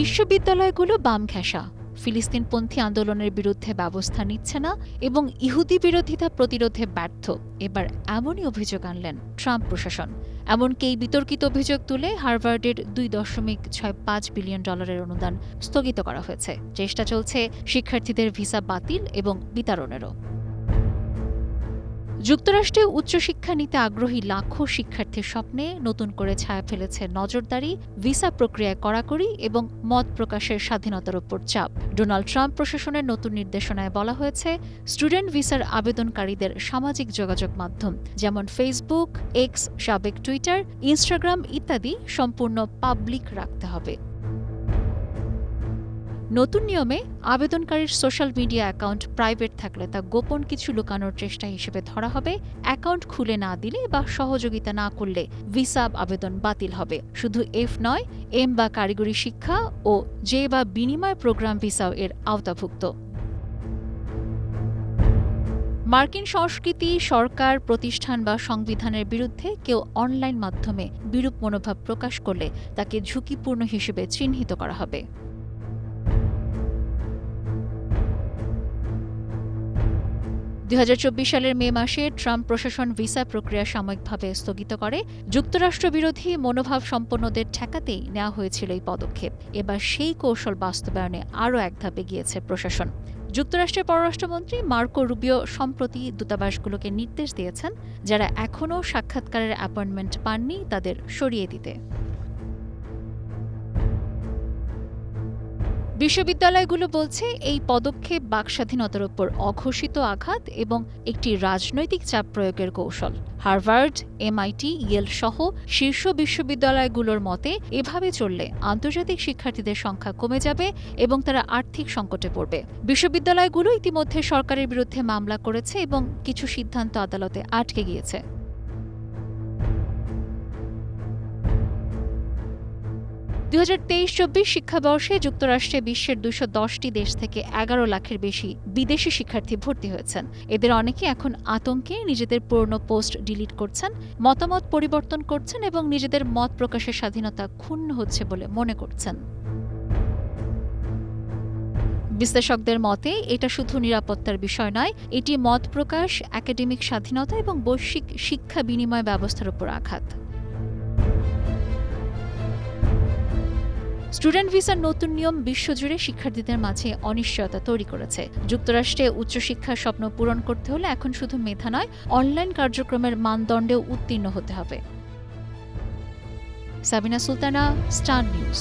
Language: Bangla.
বিশ্ববিদ্যালয়গুলো বাম ঘেঁষা। ফিলিস্তিনপন্থী আন্দোলনের বিরুদ্ধে ব্যবস্থা নিচ্ছে না এবং ইহুদি বিরোধিতা প্রতিরোধে ব্যর্থ। এবার এমনই অভিযোগ আনলেন ট্রাম্প প্রশাসন। এমনকি এই বিতর্কিত অভিযোগ তুলে হার্ভার্ডের দুই দশমিক ছয় পাঁচ বিলিয়ন ডলারের অনুদান স্থগিত করা হয়েছে। চেষ্টা চলছে শিক্ষার্থীদের ভিসা বাতিল এবং বিতরণেরও। যুক্তরাষ্ট্রে উচ্চশিক্ষা নিতে আগ্রহী লাখো শিক্ষার্থীর স্বপ্নে নতুন করে ছায়া ফেলেছে নজরদারি, ভিসা প্রক্রিয়ায় কড়াকড়ি এবং মত প্রকাশের স্বাধীনতার ওপর চাপ। ডোনাল্ড ট্রাম্প প্রশাসনের নতুন নির্দেশনায় বলা হয়েছে, স্টুডেন্ট ভিসার আবেদনকারীদের সামাজিক যোগাযোগ মাধ্যম, যেমন ফেসবুক, এক্স, সাবেক টুইটার, ইনস্টাগ্রাম ইত্যাদি সম্পূর্ণ পাবলিক রাখতে হবে। নতুন নিয়মে আবেদনকারীর সোশ্যাল মিডিয়া অ্যাকাউন্ট প্রাইভেট থাকলে তা গোপন কিছু লুকানোর চেষ্টা হিসেবে ধরা হবে। অ্যাকাউন্ট খুলে না দিলে বা সহযোগিতা না করলে ভিসা আবেদন বাতিল হবে। শুধু এফ নয় এম বা কারিগরি শিক্ষা ও জে বা বিনিময় প্রোগ্রাম ভিসাও এর আওতাভুক্ত। মার্কিন সংস্কৃতি, সরকার, প্রতিষ্ঠান বা সংবিধানের বিরুদ্ধে কেউ অনলাইন মাধ্যমে বিরূপ মনোভাব প্রকাশ করলে তাকে ঝুঁকিপূর্ণ হিসেবে চিহ্নিত করা হবে। দুই হাজার চব্বিশ সালের মে মাসে ট্রাম্প প্রশাসন ভিসা প্রক্রিয়া সাময়িকভাবে স্থগিত করে। যুক্তরাষ্ট্রবিরোধী মনোভাব সম্পন্নদের ঠেকাতেই নেওয়া হয়েছিল এই পদক্ষেপ। এবার সেই কৌশল বাস্তবায়নে আরও এক ধাপে গিয়েছে প্রশাসন। যুক্তরাষ্ট্রের পররাষ্ট্রমন্ত্রী মার্কো রুবিও সম্প্রতি দূতাবাসগুলোকে নির্দেশ দিয়েছেন, যারা এখনও সাক্ষাৎকারের অ্যাপয়েন্টমেন্ট পাননি তাদের সরিয়ে দিতে। বিশ্ববিদ্যালয়গুলো বলছে এই পদক্ষেপ বাকস্বাধীনতার উপর অঘোষিত আঘাত এবং একটি রাজনৈতিক চাপ প্রয়োগের কৌশল। হার্ভার্ড, এমআইটি, ইয়েল সহ শীর্ষ বিশ্ববিদ্যালয়গুলোর মতে এভাবে চললে আন্তর্জাতিক শিক্ষার্থীদের সংখ্যা কমে যাবে এবং তারা আর্থিক সংকটে পড়বে। বিশ্ববিদ্যালয়গুলো ইতিমধ্যে সরকারের বিরুদ্ধে মামলা করেছে এবং কিছু সিদ্ধান্ত আদালতে আটকে গিয়েছে। হাজার তেইশ চব্বিশ শিক্ষাবর্ষে যুক্তরাষ্ট্রে বিশ্বের দুশো দশটি দেশ থেকে এগারো লাখের বেশি বিদেশি শিক্ষার্থী ভর্তি হয়েছেন। এদের অনেকে এখন আতঙ্কে নিজেদের পুরনো পোস্ট ডিলিট করছেন, মতামত পরিবর্তন করছেন এবং নিজেদের মত প্রকাশের স্বাধীনতা ক্ষুণ্ণ হচ্ছে বলে মনে করছেন। বিশ্লেষকদের মতে, এটা শুধু নিরাপত্তার বিষয় নয়, এটি মত প্রকাশ, একাডেমিক স্বাধীনতা এবং বৈশ্বিক শিক্ষা বিনিময় ব্যবস্থার উপর আঘাত। স্টুডেন্ট ভিসার নতুন নিয়ম বিশ্বজুড়ে শিক্ষার্থীদের মাঝে অনিশ্চয়তা তৈরি করেছে। যুক্তরাষ্ট্রে উচ্চশিক্ষার স্বপ্ন পূরণ করতে হলে এখন শুধু মেধা নয়, অনলাইন কার্যক্রমের মানদণ্ডেও উত্তীর্ণ হতে হবে। Sabina Sultana, Star News.